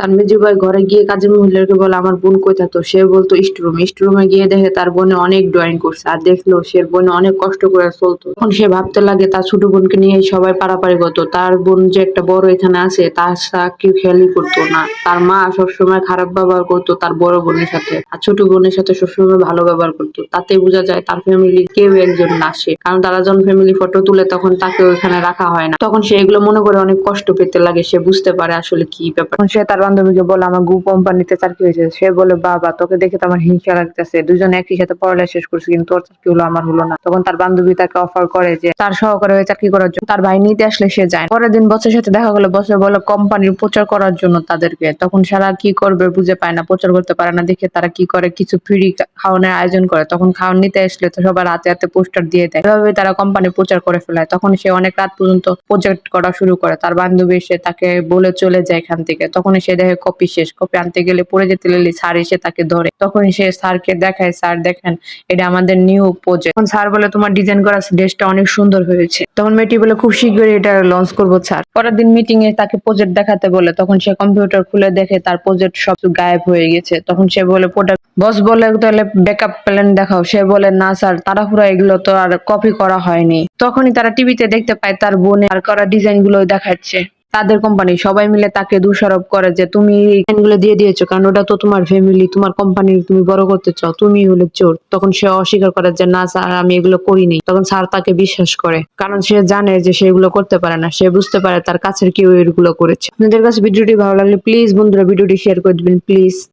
তার মেজো ভাই ঘরে গিয়ে কাজের মহিলাকে বলে, আমার বোন কই থাকতো সে বলতো, স্টোরুম। স্টোরুমে গিয়ে দেখে তার বোনে অনেক ড্রয়িং করছে আর দেখল সে বোনে অনেক কষ্ট করে চলতো। তখন সে ভাবতে লাগে, তার ছোট বোনকে নিয়ে সবাই পারাপারি করতো। তার বোন যে একটা বড় এখানে আছে, তার সা- কেউ খেয়ালই করতো না। তার মা সবসময় খারাপ ব্যবহার করতো তার বড় বোনের সাথে আর ছোট বোনের সাথে সবসময় ভালো ব্যবহার করতো। তাতে বোঝা যায় তার ফ্যামিলি কেউ একজন না আসে কারণ তারা যখন ফ্যামিলি ফটো তুলে তখন তাকে ওখানে রাখা হয় না। তখন সে এগুলো মনে করে অনেক কষ্ট পেতে লাগে, সে বুঝতে পারে আসলে কি ব্যাপার। সে তার বান্ধবীকে বলে আমার গু কোম্পানিতে চাকরি হয়েছে। সে বলে বাবা, তোকে দেখে তো আমার হিংসা লাগতেছে। দুজনে একই সাথে পড়ালেখা শেষ করছি, কিন্তু তোর চাকরি হলো আমার হলো না। তখন তার বান্ধবী তাকে অফার করে যে, তার সহকারে হয়ে চাকরি করার জন্য, তার ভাই নিতে আসলে সে যায় পরের দিন বছরের সাথে দেখা গেলো বছর বলে কোম্পানির প্রচার করার জন্য তাদেরকে। তখন সারা কি করবে বুঝে পায় না, প্রচার করতে পারে না, দেখে তারা কি করে, কিছু ফ্রি খাওয়ানোর আয়োজন করে। তখন খাওয়ান নিতে আসলে তো সবার হাতে হাতে পোস্টার দিয়ে দেয়। এভাবে তারা কোম্পানি প্রচার করে ফেলায়। তখন সে অনেক রাত পর্যন্ত প্রজেক্ট করা শুরু করে। তার বান্ধবী এসে তাকে বলে চলে যায় এখান থেকে। তখন সে দেখে কপি শেষ, কপি আনতে গেলে পড়ে যেতে গেলে স্যার এসে তাকে ধরে। তখন সে স্যারকে দেখায়, স্যার, দেখেন, এটা আমাদের নিউ প্রজেক্ট তখন স্যার বলে, তোমার ডিজাইন করা ড্রেসটা অনেক সুন্দর হয়েছে। তখন মেয়েটি বলে, খুব শীঘ্রই এটা লঞ্চ করব স্যার পরের দিন মিটিং এ তাকে প্রজেক্ট দেখাতে বলে। তখন সে কম্পিউটার খুলে দেখে তার প্রজেক্ট সব গায়েব হয়ে গেছে। তখন সে বলে প্রোডাক্ট বস বলে, তাহলে ব্যাকআপ প্ল্যান দেখাও। সে বলে, না স্যার তাড়াহুড়া, এগুলো তো আর কপি করা হয়নি। তখনই তারা টিভিতে দেখতে পায় তার বোনে আর করা ডিজাইনগুলো দেখাচ্ছে। তাদের কোম্পানি সবাই মিলে তাকে দোষারোপ করে যে তুমি এই গুলো দিয়ে দিয়েছ, কারণ ওটা তো তোমার ফ্যামিলি তোমার কোম্পানি তুমি বড় করতে চাও, তুমি হলে চোর। তখন সে অস্বীকার করে যে, না স্যার, আমি এগুলো করিনি তখন স্যার তাকে বিশ্বাস করে, কারণ সে জানে যে সে এগুলো করতে পারে না। সে বুঝতে পারে তার কাছের কেউ এগুলো করেছে। আপনাদের কাছে ভিডিওটি ভালো লাগলে প্লিজ বন্ধুরা, ভিডিওটি শেয়ার করে দিবেন প্লিজ